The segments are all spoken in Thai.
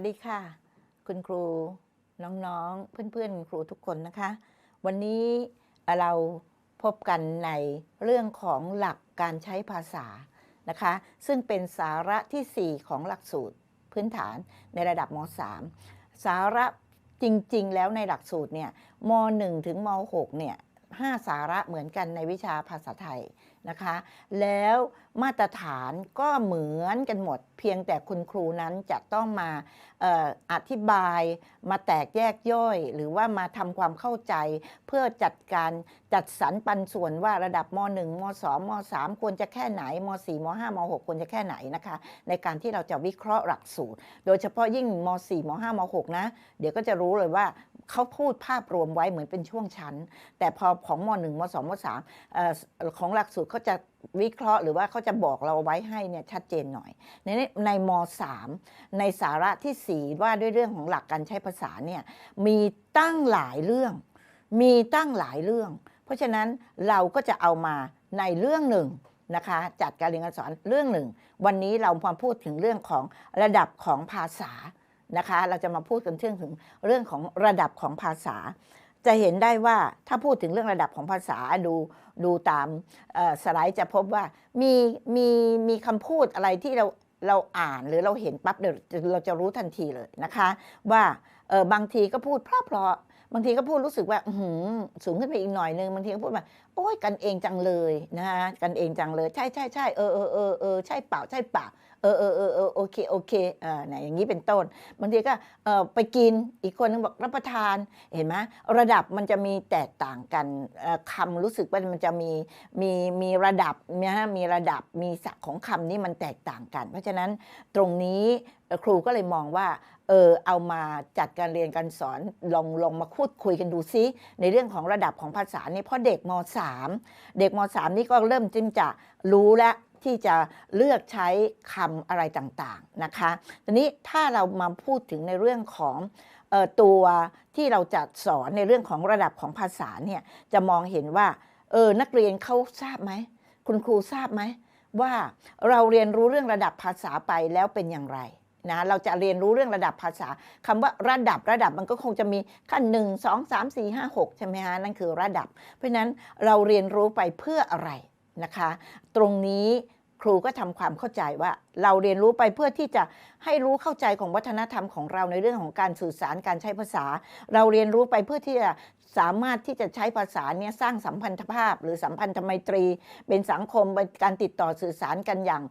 สดีค่ะ คุณครูน้องๆ เพื่อนๆคุณครูทุกคนนะคะ วันนี้เราพบกันในเรื่องของหลักการใช้ภาษานะคะ ซึ่งเป็นสาระทีสี่ 4 ของหลักสูตรพื้นฐานในระดับม .3 สาระจริงๆ แล้วในหลักสูตรเนี่ยม .1 ถึงม .6 เนี่ยห้าสาระเหมือนกันในวิชาภาษาไทย นะคะ แล้วมาตรฐานก็เหมือนกันหมด เพียงแต่คุณครูนั้นจะต้องมาอออธิบายมาแตกแยกย่อย หรือว่ามาทำความเข้าใจ เพื่อจัดการจัดสรรปันส่วนว่าระดับม .1 ม .2 ม .3 ควรจะแค่ไหนม .4 ม .5 ม .6 ควรจะแค่ไหนนะคะ ในการที่เราจะวิเคราะห์หลักสูตร โดยเฉพาะยิ่งม .4 ม .5 ม .6 นะ เดี๋ยวก็จะรู้เลยว่า เขาพูดภาพรวมไว้เหมือนเป็นช่วงชั้น แต่พอของม .1 ม .2 ม .3 เอ่อของหลักสูตรเขาจะวิเคราะห์หรือว่าเขาจะบอกเราไว้ให้เนี่ยชัดเจนหน่อย ในในี้ในมในสาระทีสี่ 4 ว่าด้วยเรื่องของหลักการใช้ภาษาเนี่ยมีตั้งหลายเรื่อง มีตั้งหลายเรื่อง เพราะฉะนั้นเราก็จะเอามาในเรื่องหนึ่งนะคะจัดการเรียนการสอนเรื่องหนึ่ง วันนี้เรามาพูดถึงเรื่องของระดับของภาษา นะคะ เราจะมาพูดกันเรื่องถึงเรื่องของระดับของภาษา จะเห็นได้ว่าถ้าพูดถึงเรื่องระดับของภาษาดูดูตามสไลด์จะพบว่ามีมีมีคำพูดอะไรที่เราเราอ่านหรือเราเห็นปั๊บเดี๋ยวเราจะรู้ทันทีเลยนะคะ ว่าเออบางทีก็พูดเพราะเพราะบางทีก็พูดรู้สึกว่าหือสูงขึ้นไปอีกหน่อยนึงบางทีก็พูดแบบโอ้ยกันเองจังเลยนะคะกันเองจังเลย ใช่ใช่ใช่เออเออเออเออใช่เปล่าใช่เปล่า เออเออเออเออโอเคโอเคเออไหนอย่างนี้เป็นต้นบางทีก็เออไปกินอีกคนนึงบอกรับประทานเห็นไหมระดับมันจะมีแตกต่างกันเอ่อคำรู้สึกว่ามันจะมีมีมีระดับนะฮะมีระดับมีศักของคำนี้มันแตกต่างกัน เพราะฉะนั้นตรงนี้ครูก็เลยมองว่าเออเอามาจัดการเรียนการสอนลองลองมาพูดคุยกันดูซิในเรื่องของระดับของภาษาเนี่ยเพราะเด็กม .3 เด็กม .3 นี่ก็เริ่มจิ้มจะรู้แล้ว ที่จะเลือกใช้คำอะไรต่างๆนะคะทีนี้ถ้าเรามาพูดถึงในเรื่องของออตัวที่เราจะสอนในเรื่องของระดับของภาษาเนี่ยจะมองเห็นว่าเออนักเรียนเขาทราบไหมคุณครูทราบไหมว่าเราเรียนรู้เรื่องระดับภาษาไปแล้วเป็นอย่างไรนะเราจะเรียนรู้เรื่องระดับภาษาคำว่าระดับระดับมันก็คงจะมีขั้นหนึ่งสองสามสี่ห้าหกใช่ไหมฮะนั่นคือระดับ เพราะฉะนั้นเราเรียนรู้ไปเพื่ออะไร นะคะ ตรงนี้ครูก็ทำความเข้าใจว่าเราเรียนรู้ไปเพื่อที่จะให้รู้เข้าใจของวัฒนธรรมของเราในเรื่องของการสื่อสารการใช้ภาษา เราเรียนรู้ไปเพื่อที่จะสามารถที่จะใช้ภาษาเนี่ยสร้างสัมพันธภาพ หรือสัมพันธไมตรี เป็นสังคมเป็นการติดต่อสื่อสารกันอย่าง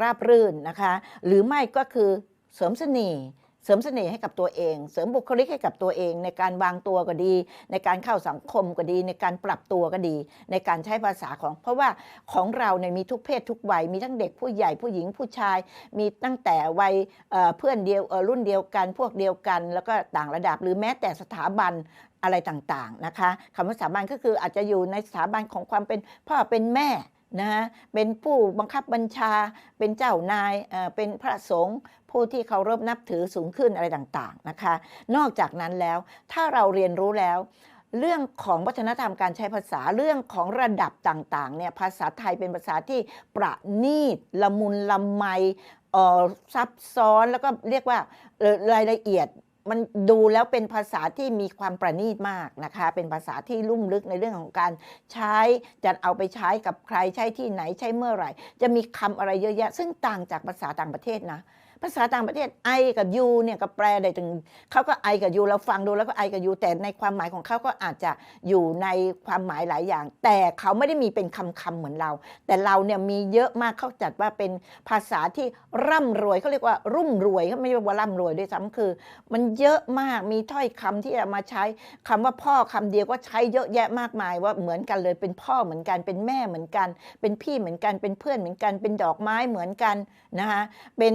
ราบรื่นนะคะ หรือไม่ก็คือเสริมเสน่ห์ เสริมเสน่ห์ให้กับตัวเอง เสริมบุคลิกให้กับตัวเอง ในการวางตัวก็ดี ในการเข้าสังคมก็ดี ในการปรับตัวก็ดี ในการใช้ภาษาของ เพราะว่าของเราเนี่ยมีทุกเพศทุกวัยมีทั้งเด็กผู้ใหญ่ผู้หญิงผู้ชาย มีตั้งแต่วัยเพื่อนเดียวรุ่นเดียวกันพวกเดียวกัน แล้วก็ต่างระดับหรือแม้แต่สถาบันอะไรต่างๆนะคะคำว่าสถาบันก็คืออาจจะอยู่ในสถาบันของความเป็นพ่อเป็นแม่นะเป็นผู้บังคับบัญชาเป็นเจ้านายเป็นพระสงฆ์ ผู้ที่เคารพนับถือสูงขึ้นอะไรต่างๆนะคะ นอกจากนั้นแล้วถ้าเราเรียนรู้แล้ว เรื่องของวัฒนธรรมการใช้ภาษาเรื่องของระดับต่างๆเนี่ยภาษาไทยเป็นภาษาที่ประณีตละมุนละไม่ซับซ้อนแล้วก็เรียกว่ารายละเอียดมันดูแล้วเป็นภาษาที่มีความประณีตมากนะคะ เป็นภาษาที่ลุ่มลึกในเรื่องของการใช้จะเอาไปใช้กับใครใช้ที่ไหนใช้เมื่อไหร่ จะมีคำอะไรเยอะแยะ ซึ่งต่างจากภาษาต่างประเทศนะ ภาษาต่างประเทศไอกับยูเนี่ยก็แปลได้ถึงเขาก็ไอกับยูเราฟังดูแล้วก็ไอกับยูแต่ในความหมายของเขาก็อาจจะอยู่ในความหมายหลายอย่าง แต่เขาไม่ได้มีเป็นคำคำๆเหมือนเรา แต่เราเนี่ยมีเยอะมากเขาจัดว่าเป็นภาษาที่ร่ำรวยเขาเรียกว่ารุ่มรวยเขาไม่เรียกว่าร่ำรวยด้วยซ้ำคือ มันเยอะมากมีถ้อยคำที่เอามาใช้คำว่าพ่อคำเดียวก็ใช้เยอะแยะมากมายว่าเหมือนกันเลยเป็นพ่อเหมือนกันเป็นแม่เหมือนกัน เป็นพี่เหมือนกันเป็นเพื่อนเหมือนกันเป็นดอกไม้เหมือนกันนะคะเป็น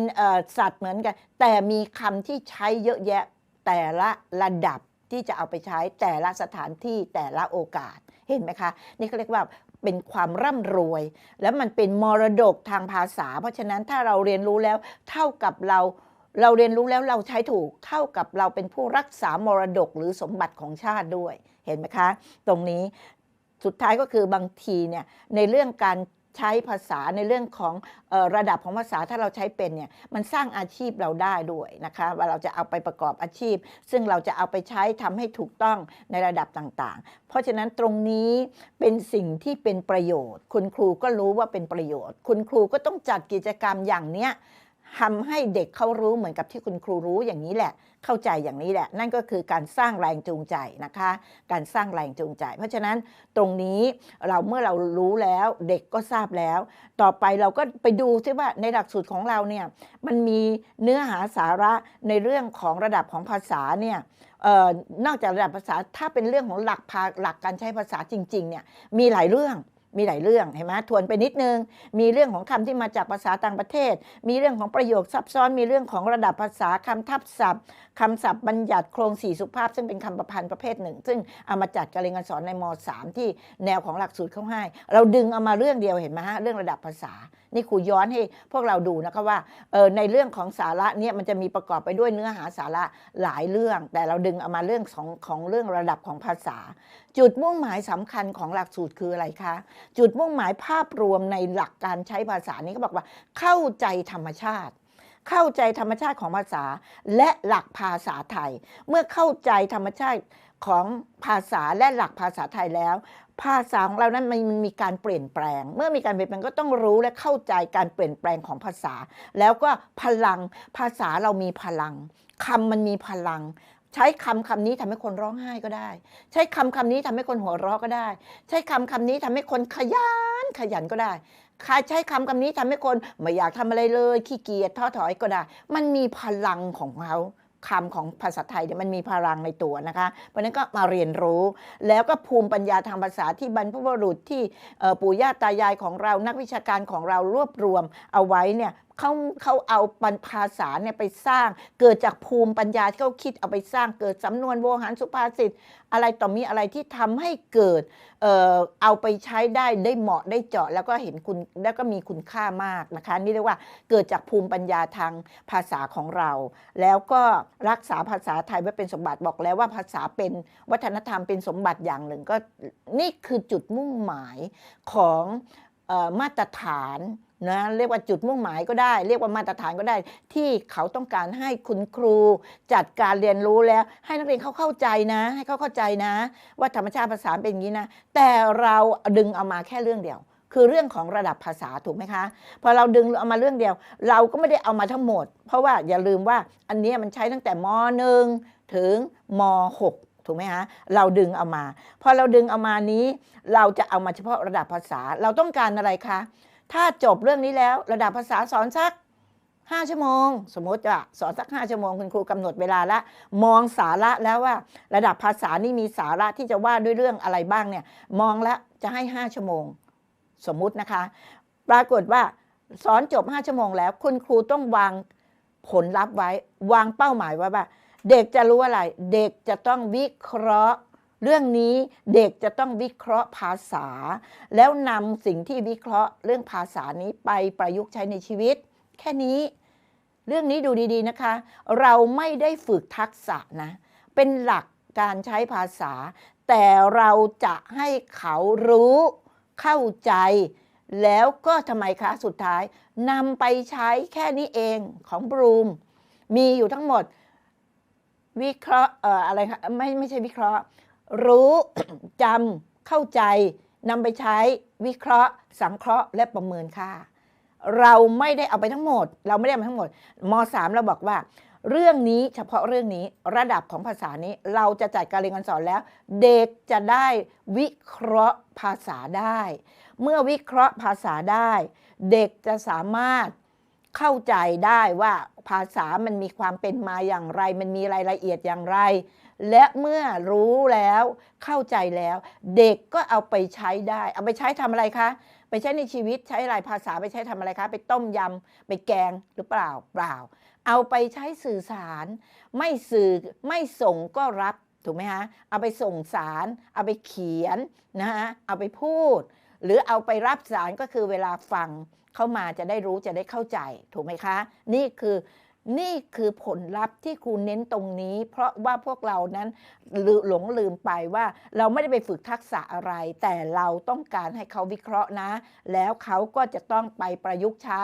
สัตว์เหมือนกัน แต่มีคำที่ใช้เยอะแยะแต่ละระดับที่จะเอาไปใช้แต่ละสถานที่แต่ละโอกาสเห็นไหมคะ นี่เขาเรียกว่าเป็นความร่ำรวย แล้วมันเป็นมรดกทางภาษา เพราะฉะนั้นถ้าเราเรียนรู้แล้วเท่ากับเราเราเรียนรู้แล้วเราใช้ถูกเท่ากับเราเป็นผู้รักษามรดกหรือสมบัติของชาติด้วย เห็นไหมคะ ตรงนี้สุดท้ายก็คือบางทีเนี่ยในเรื่องการ ใช้ภาษาในเรื่องของออระดับของภาษาถ้าเราใช้เป็นเนี่ยมันสร้างอาชีพเราได้ด้วยนะคะว่าเราจะเอาไปประกอบอาชีพ ซึ่งเราจะเอาไปใช้ทำให้ถูกต้องในระดับต่างๆ เพราะฉะนั้นตรงนี้เป็นสิ่งที่เป็นประโยชน์ คุณครูก็รู้ว่าเป็นประโยชน์ คุณครูก็ต้องจัดกิจกรรมอย่างเนี้ย ทำให้เด็กเขารู้เหมือนกับที่คุณครูรู้อย่างนี้แหละ เข้าใจอย่างนี้แหละ นั่นก็คือการสร้างแรงจูงใจนะคะ การสร้างแรงจูงใจ เพราะฉะนั้นตรงนี้เราเมื่อเรารู้แล้วเด็กก็ทราบแล้ว ต่อไปเราก็ไปดูซิว่าในหลักสูตรของเราเนี่ยมันมีเนื้อหาสาระในเรื่องของระดับของภาษาเนี่ยออนอกจากระดับภาษาถ้าเป็นเรื่องของหลักหลักการใช้ภาษาจริงๆเนี่ยมีหลายเรื่อง มีหลายเรื่องเห็นไหมทวนไปนิดนึง มีเรื่องของคำที่มาจากภาษาต่างประเทศ มีเรื่องของประโยคซับซ้อน มีเรื่องของระดับภาษาคำทับศัพท์ คำศัพท์บัญญัติโครงสี่สุภาพ ซึ่งเป็นคำประพันธ์ประเภทหนึ่ง ซึ่งเอามาจัดการเรียนการสอนในม .3 ที่แนวของหลักสูตรเขาให้ เราดึงเอามาเรื่องเดียวเห็นไหมฮะเรื่องระดับภาษา นี่ครูย้อนให้พวกเราดูนะคะว่าเออในเรื่องของสาระเนี่ยมันจะมีประกอบไปด้วยเนื้อหาสาระหลายเรื่อง แต่เราดึงเอามาเรื่องของของเรื่องระดับของภาษา จุดมุ่งหมายสำคัญของหลักสูตรคืออะไรคะ จุดมุ่งหมายภาพรวมในหลักการใช้ภาษานี้ก็บอกว่าเข้าใจธรรมชาติ เข้าใจธรรมชาติของภาษา และหลักภาษาไทย เมื่อเข้าใจธรรมชาติของภาษาและหลักภาษาไทยแล้ว ภาษาของเรานั้นมันมีการเปลี่ยนแปลง เมื่อมีการเปลี่ยนแปลงก็ต้องรู้และเข้าใจการเปลี่ยนแปลงของภาษา แล้วก็พลังภาษาเรามีพลังคำมันมีพลัง ใช้คำคำนี้ทำให้คนร้องไห้ก็ได้ ใช้คำคำนี้ทำให้คนหัวเราะก็ได้ ใช้คำคำนี้ทำให้คนขยันขยันก็ได้ ใช้คำคำนี้ทำให้คนไม่อยากทำอะไรเลย ขี้เกียจท้อถอยก็ได้ มันมีพลังของเขาคำของภาษาไทยเนี่ยมันมีพลังในตัวนะคะ เพราะนั้นก็มาเรียนรู้ แล้วก็ภูมิปัญญาทางภาษาที่บรรพบุรุษที่ปู่ย่าตายายของเรานักวิชาการของเรารวบรวมเอาไว้เนี่ย เขาเขาเอาภาษาเนี่ยไปสร้าง เกิดจากภูมิปัญญาที่เขาคิดเอาไปสร้างเกิดสำนวนโวหารสุภาษิตอะไรต่อมีอะไรที่ทำให้เกิดเอ่อเอาไปใช้ได้ได้เหมาะได้เจาะ แล้วก็เห็นคุณแล้วก็มีคุณค่ามากนะคะนี่เรียกว่าเกิดจากภูมิปัญญาทางภาษาของเรา แล้วก็รักษาภาษาไทยไว้เป็นสมบัติบอกแล้วว่าภาษาเป็นวัฒนธรรมเป็นสมบัติอย่างหนึ่งก็นี่คือจุดมุ่งหมายของ มาตรฐานนะเรียกว่าจุดมุ่งหมายก็ได้ เรียกว่ามาตรฐานก็ได้ ที่เขาต้องการให้คุณครู จัดการเรียนรู้แล้ว ให้นักเรียนเขาเข้าใจนะ ให้เขาเข้าใจนะ ว่าธรรมชาติภาษาเป็นอย่างนี้นะ แต่เราดึงเอามาแค่เรื่องเดียว คือเรื่องของระดับภาษาถูกไหมคะ พอเราดึงเอามาเรื่องเดียว เราก็ไม่ได้เอามาทั้งหมด เพราะว่าอย่าลืมว่าอันนี้มันใช้ตั้งแต่ม .1 ถึงม .6 ถูกไหมคะเราดึงเอามา พอเราดึงเอามานี้ เราจะเอามาเฉพาะระดับภาษาเราต้องการอะไรคะถ้าจบเรื่องนี้แล้วระดับภาษาสอนสัก5ชั่วโมง สมมติจะสอนสัก5ชั่วโมงคุณครูกำหนดเวลาละ มองสาระแล้วว่า ระดับภาษานี่มีสาระที่จะว่าด้วยเรื่องอะไรบ้างเนี่ยมองแล้วจะให้5ชั่วโมง สมมุตินะคะ ปรากฏว่าสอนจบ5ชั่วโมงแล้ว คุณครูต้องวางผลลัพธ์ไว้ วางเป้าหมายไว้ว่า เด็กจะรู้อะไร เด็กจะต้องวิเคราะห์ เรื่องนี้เด็กจะต้องวิเคราะห์ภาษา แล้วนำสิ่งที่วิเคราะห์เรื่องภาษานี้ไปประยุกต์ใช้ในชีวิต แค่นี้ เรื่องนี้ดูดีๆนะคะ เราไม่ได้ฝึกทักษะนะ เป็นหลักการใช้ภาษา แต่เราจะให้เขารู้เข้าใจ แล้วก็ทำไมคะสุดท้ายนำไปใช้แค่นี้เองของบรูม มีอยู่ทั้งหมด วิเคราะห์เอ่ออะไรคะไม่ไม่ใช่วิเคราะห์ รู้ จำเข้าใจนำไปใช้วิเคราะห์ สังเคราะห์และประเมินค่า เราไม่ได้เอาไปทั้งหมด เราไม่ได้เอาไปทั้งหมดม .3 เราบอกว่า เรื่องนี้เฉพาะเรื่องนี้ระดับของภาษานี้เราจะจัดการเรียนการสอนแล้ว เด็กจะได้วิเคราะห์ภาษาได้ เมื่อวิเคราะห์ภาษาได้ เด็กจะสามารถ เข้าใจได้ว่าภาษามันมีความเป็นมาอย่างไร มันมีรายละเอียดอย่างไร และเมื่อรู้แล้วเข้าใจแล้ว เด็กก็เอาไปใช้ได้ เอาไปใช้ทำอะไรคะไปใช้ในชีวิตใช้อะไรภาษาไปใช้ทำอะไรคะ ไปต้มยำไปแกงหรือเปล่าเปล่า เอาไปใช้สื่อสาร ไม่สื่อไม่ส่งก็รับถูกไหมคะเอาไปส่งสาร เอาไปเขียนนะฮะเอาไปพูด หรือเอาไปรับสารก็คือเวลาฟัง เข้ามาจะได้รู้จะได้เข้าใจถูกไหมคะ นี่คือนี่คือผลลัพธ์ที่ครูเน้นตรงนี้ เพราะว่าพวกเรานั้นลืหลงลืมไปว่าเราไม่ได้ไปฝึกทักษะอะไร แต่เราต้องการให้เขาวิเคราะห์นะ แล้วเขาก็จะต้องไปประยุกต์ใช้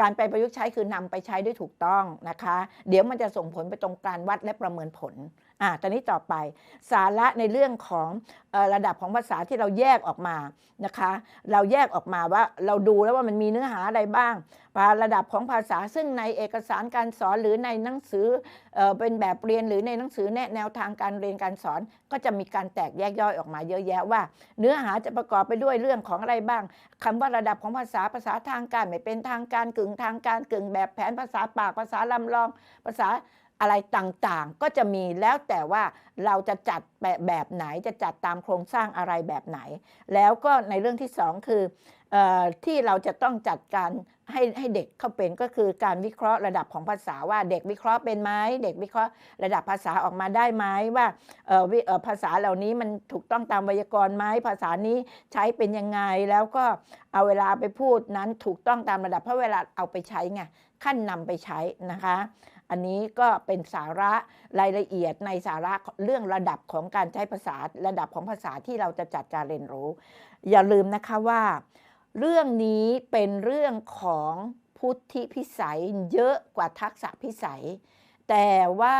การไปประยุกต์ใช้คือนำไปใช้ได้ถูกต้องนะคะ เดี๋ยวมันจะส่งผลไปตรงการวัดและประเมินผล อะตอนนี้ต่อไปสาระในเรื่องของอระดับของภาษาที่เราแยกออกมานะคะ เราแยกออกมาว่าเราดูแล้วว่ามันมีเนื้อหาอะไรบ้างระดับของภาษาซึ่งในเอกสารการสอนหรือในหนังสือเอเป็นแบบเรียนหรือในหนังสือแนะแนวทางการเรียนการสอน ก็จะมีการแตกแยกย่อยออกมาเยอะแยะว่า เนื้อหาจะประกอบไปด้วยเรื่องของอะไรบ้างคำว่าระดับของภาษาภาษาทางการไม่เป็นทางการกึ่งทางการกึ่งแบบแผนภาษาปากภาษาลำลองภาษา อะไรต่างๆ ก็จะมีแล้วแต่ว่าเราจะจัดแบบแบบไหนจะจัดตามโครงสร้างอะไรแบบไหน แล้วก็ในเรื่องที่สองคือออที่เราจะต้องจัดการให้ให้เด็กเข้าเป็นก็คือการวิเคราะห์ระดับของภาษาว่าเด็กวิเคราะห์เป็นไหมเด็กวิเคราะห์ระดับภาษาออกมาได้ไหมว่าภาษาเหล่านี้มันถูกต้องตามไวยากรณ์ไหมภาษานี้ใช้เป็นยังไงแล้วก็เอาเวลาไปพูดนั้นถูกต้องตามระดับเพราะเวลาเอาไปใช้ไงขั้นนำไปใช้นะคะ อันนี้ก็เป็นสาระรายละเอียดในสาระเรื่องระดับของการใช้ภาษาระดับของภาษาที่เราจะจัดการเรียนรู้ อย่าลืมนะคะว่า เรื่องนี้เป็นเรื่องของพุทธิพิสัยเยอะกว่าทักษะพิสัย แต่ว่า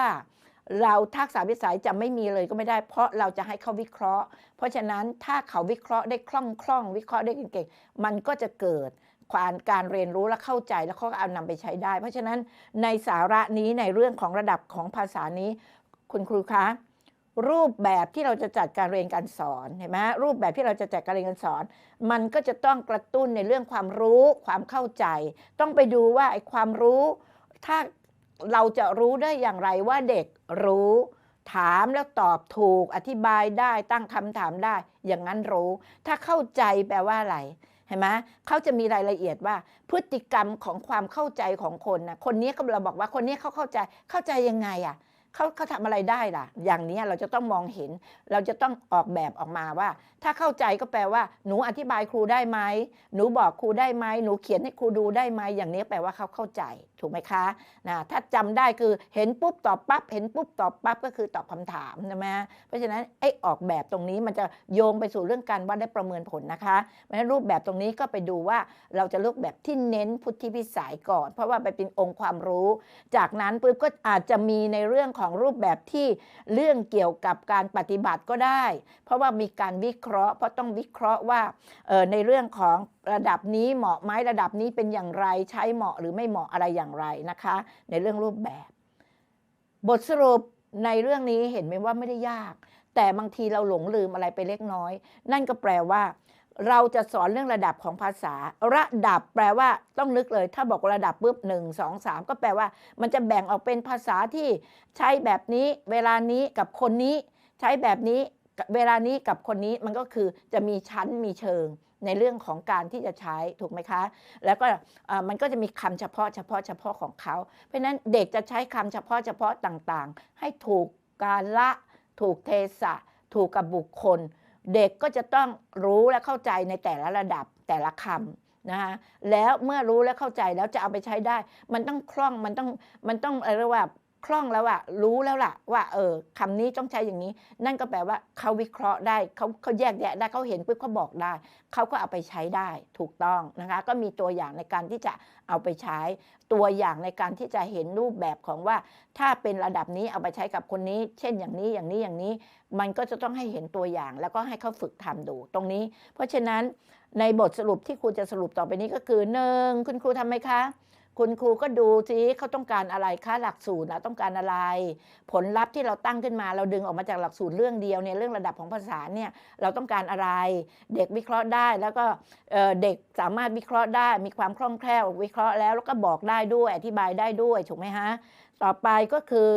เราทักษะพิสัยจะไม่มีเลยก็ไม่ได้ เพราะเราจะให้เขาวิเคราะห์ เพราะฉะนั้นถ้าเขาวิเคราะห์ได้คล่องคล่องวิเคราะห์ได้เก่งๆมันก็จะเกิด ความการเรียนรู้และเข้าใจแล้วเขาก็เอานำไปใช้ได้ เพราะฉะนั้นในสาระนี้ในเรื่องของระดับของภาษานี้ คุณครูคะรูปแบบที่เราจะจัดการเรียนการสอนเห็นไหมรูปแบบที่เราจะจัดการเรียนการสอน มันก็จะต้องกระตุ้นในเรื่องความรู้ความเข้าใจ ต้องไปดูว่าไอ้ความรู้ ถ้าเราจะรู้ได้อย่างไรว่าเด็กรู้ ถามแล้วตอบถูกอธิบายได้ตั้งคำถามได้ อย่างนั้นรู้ ถ้าเข้าใจแปลว่าอะไร เห็นไหมเขาจะมีรายละเอียดว่าพฤติกรรมของความเข้าใจของคนนะคนนี้ก็เราบอกว่าคนนี้เขาเข้าใจเข้าใจยังไงอะเขาเขาทำอะไรได้ล่ะ อย่างนี้เราจะต้องมองเห็น เราจะต้องออกแบบออกมาว่า ถ้าเข้าใจก็แปลว่า หนูอธิบายครูได้ไหมหนูบอกครูได้ไหมหนูเขียนให้ครูดูได้ไหมอย่างนี้แปลว่าเขาเข้าใจ ถูกไหมคะนะถ้าจำได้คือเห็นปุ๊บตอบปั๊บเห็นปุ๊บตอบปั๊บก็คือตอบคำถามใช่ไหมเพราะฉะนั้นไอ้ออกแบบตรงนี้มันจะโยงไปสู่เรื่องการวัดได้ประเมินผลนะคะเพราะฉะนั้นรูปแบบตรงนี้ก็ไปดูว่าเราจะเลือกแบบที่เน้นพุทธิพิสัยก่อน เพราะว่าไปเป็นองค์ความรู้ จากนั้นปุ๊บก็อาจจะมีในเรื่องของรูปแบบที่เรื่องเกี่ยวกับการปฏิบัติก็ได้ เพราะว่ามีการวิเคราะห์เพราะต้องวิเคราะห์ว่าในเรื่องของระดับนี้เหมาะไหมระดับนี้เป็นอย่างไรใช้เหมาะหรือไม่เหมาะอะไรอย่างไรนะคะ ในเรื่องรูปแบบ บทสรุปในเรื่องนี้เห็นไหมว่าไม่ได้ยาก แต่บางทีเราหลงลืมอะไรไปเล็กน้อย นั่นก็แปลว่า เราจะสอนเรื่องระดับของภาษา ระดับแปลว่าต้องนึกเลย ถ้าบอกระดับปุ๊บหนึ่งสองสามก็แปลว่า มันจะแบ่งออกเป็นภาษาที่ใช้แบบนี้ เวลานี้กับคนนี้ ใช้แบบนี้เวลานี้กับคนนี้มันก็คือจะมีชั้นมีเชิง ในเรื่องของการที่จะใช้ถูกไหมคะ แล้วก็มันก็จะมีคำเฉพาะเฉพาะเฉพาะของเขา เพราะฉะนั้นเด็กจะใช้คำเฉพาะเฉพาะต่างๆ ให้ถูกกาละ ถูกเทศะ ถูกกับบุคคล เด็กก็จะต้องรู้และเข้าใจในแต่ละระดับแต่ละคำนะคะแล้วเมื่อรู้และเข้าใจแล้วจะเอาไปใช้ได้ มันต้องคล่องมันต้องมันต้องอะไรเรียกว่า คล่องแล้วอะรู้แล้วล่ะ ว่าเออคำนี้ต้องใช้อย่างนี้ นั่นก็แปลว่าเขาวิเคราะห์ได้เขาเขาแยกแยะได้เขาเห็นปุ๊บเขาบอกได้ เขาก็เอาไปใช้ได้ถูกต้องนะคะ ก็มีตัวอย่างในการที่จะเอาไปใช้ ตัวอย่างในการที่จะเห็นรูปแบบของว่า ถ้าเป็นระดับนี้เอาไปใช้กับคนนี้ เช่นอย่างนี้อย่างนี้อย่างนี้ มันก็จะต้องให้เห็นตัวอย่าง แล้วก็ให้เขาฝึกทำดูตรงนี้ เพราะฉะนั้นในบทสรุปที่ครูจะสรุปต่อไปนี้ก็คือหนึ่งคุณครูทำไหมคะ คุณครูก็ดูสิเขาต้องการอะไรค่าหลักสูตรนะต้องการอะไร ผลลัพธ์ที่เราตั้งขึ้นมา เราดึงออกมาจากหลักสูตรเรื่องเดียวเนี่ยเรื่องระดับของภาษาเนี่ยเราต้องการอะไร เด็กวิเคราะห์ได้แล้วก็เด็กสามารถวิเคราะห์ได้ มีความคล่องแคล่ววิเคราะห์แล้วแล้วก็บอกได้ด้วยอธิบายได้ด้วยถูกไหมฮะ ต่อไปก็คือ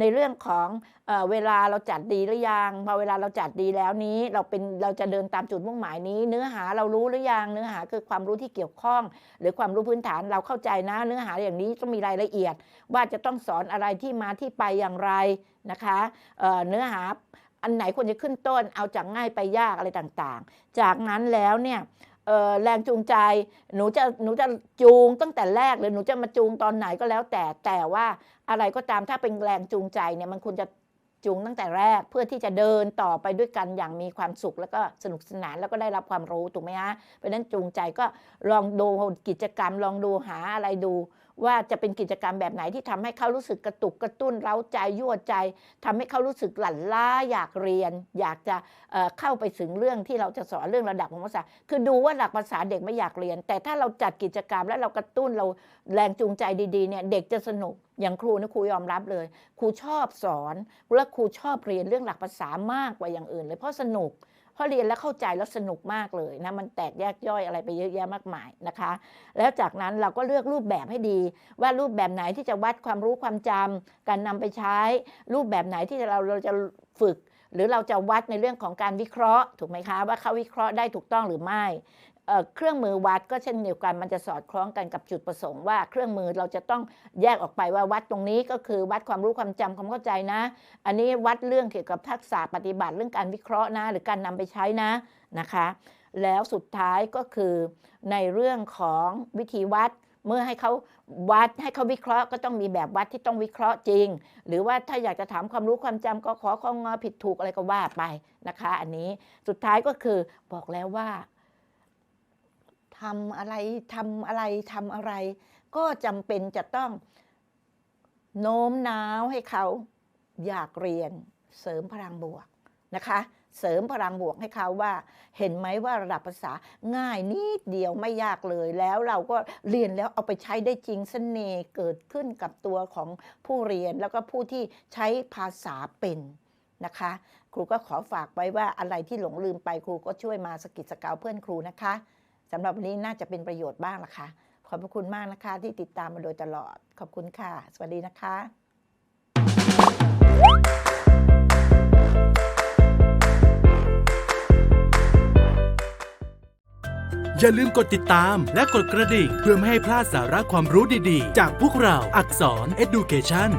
ในเรื่องของเอเวลาเราจัดดีหรือยังพอเวลาเราจัดดีแล้วนี้เราเป็นเราจะเดินตามจุดมุ่งหมายนี้ เนื้อหาเรารู้หรือยังเนื้อหาคือความรู้ที่เกี่ยวข้อง หรือความรู้พื้นฐานเราเข้าใจนะ เนื้อหาอย่างนี้ต้องมีรายละเอียด ว่าจะต้องสอนอะไรที่มาที่ไปอย่างไรนะคะเเนื้อหาอันไหนควรจะขึ้นต้น เอาจากง่ายไปยากอะไรต่างๆ จากนั้นแล้วเนี่ย แรงจูงใจ หนูจะหนูจะจูงตั้งแต่แรกหรือหนูจะมาจูงตอนไหนก็แล้วแต่แต่ว่าอะไรก็ตามถ้าเป็นแรงจูงใจเนี่ยมันควรจะจูงตั้งแต่แรกเพื่อที่จะเดินต่อไปด้วยกันอย่างมีความสุขแล้วก็สนุกสนานแล้วก็ได้รับความรู้ถูกไหมฮะเพราะฉะนั้นจูงใจก็ลองดูกิจกรรมลองดูหาอะไรดู ว่าจะเป็นกิจกรรมแบบไหนที่ทำให้เขารู้สึกกระตุกกระตุ้นเร้าใจยั่วใจทำให้เขารู้สึกหลั่นล้าอยากเรียน อยากจะเเข้าไปถึงเรื่องที่เราจะสอนเรื่องระดับของภาษา คือดูว่าหลักภาษาเด็กไม่อยากเรียน แต่ถ้าเราจัดกิจกรรมแล้วเรากระตุ้นเราแรงจูงใจดีๆเนี่ยเด็กจะสนุกอย่างครูนะครูยอมรับเลย ครูชอบสอนและครูชอบเรียนเรื่องหลักภาษามากกว่าอย่างอื่นเลยเพราะสนุก เพราะเรียนแล้วเข้าใจแล้วสนุกมากเลยนะมันแตกแยกย่อยอะไรไปเยอะแยะมากมายนะคะ แล้วจากนั้นเราก็เลือกรูปแบบให้ดี ว่ารูปแบบไหนที่จะวัดความรู้ความจำการนำไปใช้ รูปแบบไหนที่เราเราจะฝึกหรือเราจะวัดในเรื่องของการวิเคราะห์ถูกไหมคะ ว่าเขาวิเคราะห์ได้ถูกต้องหรือไม่ เครื่องมือวัดก็เช่นเดียวกันมันจะสอดคล้องกันกับจุดประสงค์ว่าเครื่องมือเราจะต้องแยกออกไปว่าวัดตรงนี้ก็คือวัดความรู้ความจำความเข้าใจนะ อันนี้วัดเรื่องเกี่ยวกับทักษะปฏิบัติเรื่องการวิเคราะห์นะ หรือการนำไปใช้นะนะคะ แล้วสุดท้ายก็คือในเรื่องของวิธีวัดเมื่อให้เขาวัดให้เขาวิเคราะห์ก็ต้องมีแบบวัดที่ต้องวิเคราะห์จริง หรือว่าถ้าอยากจะถามความรู้ความจำก็ขอข้องอผิดถูกอะไรก็ว่าไปนะคะ อันนี้สุดท้ายก็คือบอกแล้วว่า ทำอะไรทำอะไรทำอะไร ก็จำเป็นจะต้องโน้มน้าวให้เขาอยากเรียนเสริมพลังบวกนะคะ เสริมพลังบวกให้เขาว่า เห็นไหมว่าระดับภาษาง่ายนิดเดียวไม่ยากเลยแล้วเราก็เรียนแล้วเอาไปใช้ได้จริงเสน่ห์เกิดขึ้นกับตัวของผู้เรียนแล้วก็ผู้ที่ใช้ภาษาเป็นนะคะ ครูก็ขอฝากไว้ว่าอะไรที่หลงลืมไปครูก็ช่วยมาสกิดสกาวเพื่อนครูนะคะ สำหรับวันนี้น่าจะเป็นประโยชน์บ้างละค่ะ ขอบพระคุณมากนะคะ ที่ติดตามมาโดยตลอด ขอบคุณค่ะ สวัสดีนะคะอย่าลืมกดติดตามและกดกระดิ่ง เพื่อไม่ให้พลาดสาระความรู้ดีๆ จากพวกเราอักษร Education